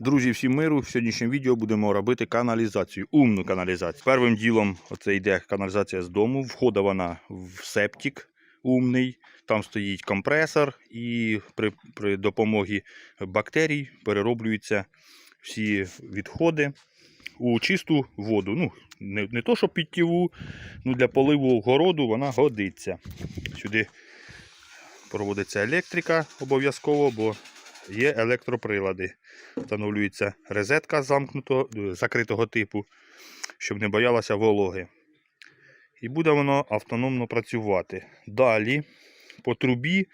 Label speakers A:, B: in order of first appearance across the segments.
A: Друзі, всім миру. В сьогоднішньому відео будемо робити каналізацію, умну каналізацію. Першим ділом оце йде каналізація з дому. Входить вона в септик умний. Там стоїть компресор, і при, при допомогі бактерій перероблюються всі відходи у чисту воду. Ну, не, не то, що підтіву, ну для поливу городу вона годиться. Сюди проводиться електрика обов'язково, бо є електроприлади. Встановлюється розетка замкнутого, е, закритого типу, щоб не боялася вологи. І буде воно автономно працювати. Далі по трубі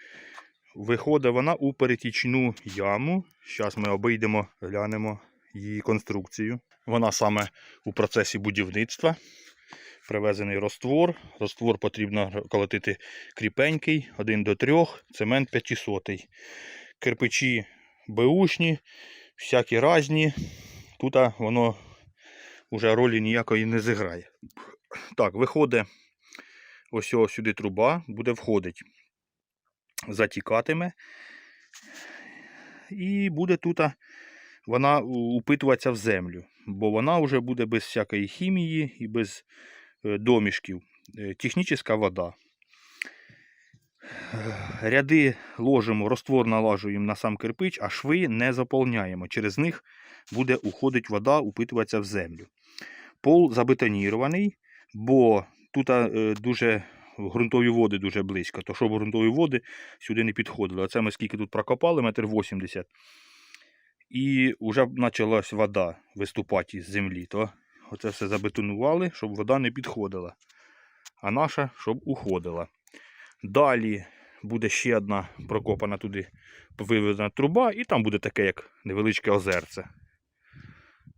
A: виходить вона у перетічну яму. Зараз ми обійдемо, глянемо її конструкцію. Вона саме у процесі будівництва. Привезений роствор. Роствор потрібно колотити кріпенький, 1 до 3, цемент 500. Кирпичі беушні, всякі різні. Тут воно вже ролі ніякої не зіграє. Так, виходить ось сюди труба, буде входить. Затікатиме. І буде тут вона упитуватися в землю, бо вона вже буде без всякої хімії і без е, домішків. Е, Технічна вода. Ряди ложимо, роствор налажуємо на сам кирпич, а шви не заповняємо. Через них буде уходить вода, упитуватися в землю. Пол забетонірований, бо тут е, дуже ґрунтові води дуже близько, то щоб ґрунтові води сюди не підходили. Оце ми скільки тут прокопали, метр 80. І вже почалась вода виступати з землі. То оце все забетонували, щоб вода не підходила. А наша, щоб уходила. Далі буде ще одна прокопана туди виведена труба, і там буде таке, як невеличке озерце.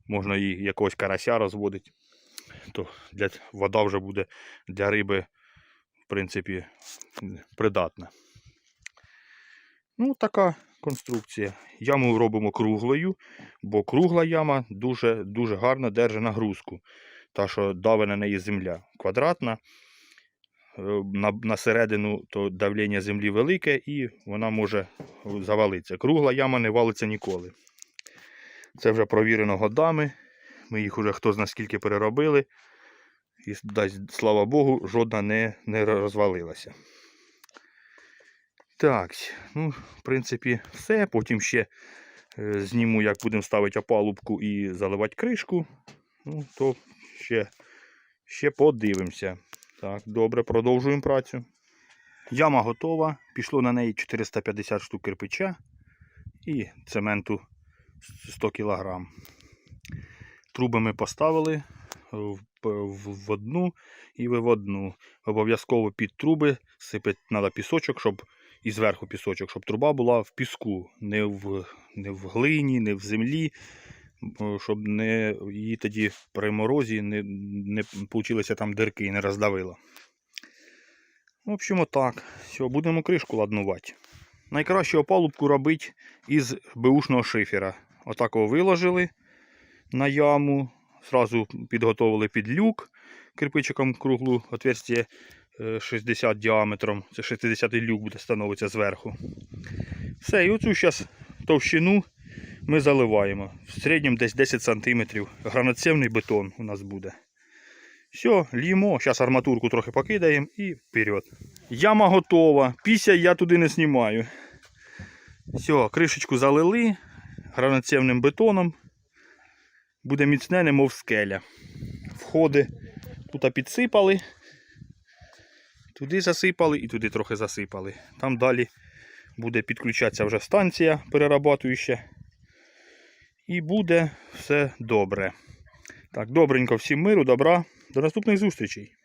A: Можна і якогось карася розводити. То для, вода вже буде для риби, в принципі, придатна. Ну, така конструкція. Яму робимо круглою, бо кругла яма дуже, дуже гарно держить нагрузку. Та, що даве на неї земля. Квадратна на, на середину то давлення землі велике і вона може завалитися. Кругла яма не валиться ніколи. Це вже провірено годами. Ми їх вже хто зна скільки переробили. І дасть, слава Богу, жодна не, не розвалилася. Так, ну, в принципі, все. Потім ще е, зніму, як будемо ставити опалубку і заливати кришку. Ну, то ще, ще подивимося. Так, добре, продовжуємо працю. Яма готова. Пішло на неї 450 штук кирпича і цементу 100 кг. Труби ми поставили в, одну і в одну. Обов'язково під труби сипати треба пісочок, щоб і зверху пісочок, щоб труба була в піску, не в, не в глині, не в землі щоб не її тоді при морозі не не получилися там дирки і не роздавило. В общем, отак. Все, будемо кришку ладнувати. Найкраще опалубку робити із беушного шифера. Отак виложили на яму. Зразу підготовили під люк кирпичиком круглу отверстие 60 діаметром. Це 60-й люк буде становитися зверху. Все, і оцю зараз товщину ми заливаємо. В середньому десь 10 см. Гранатцевний бетон у нас буде. Все, ліємо. Зараз арматурку трохи покидаємо і вперед. Яма готова. Після я туди не знімаю. Все, кришечку залили гранатцевним бетоном. Буде міцне, немов скеля. Входи тут підсипали. Туди засипали і туди трохи засипали. Там далі буде підключатися вже станція перерабатуюча. І буде все добре. Так, добренько, всім миру, добра. До наступних зустрічей.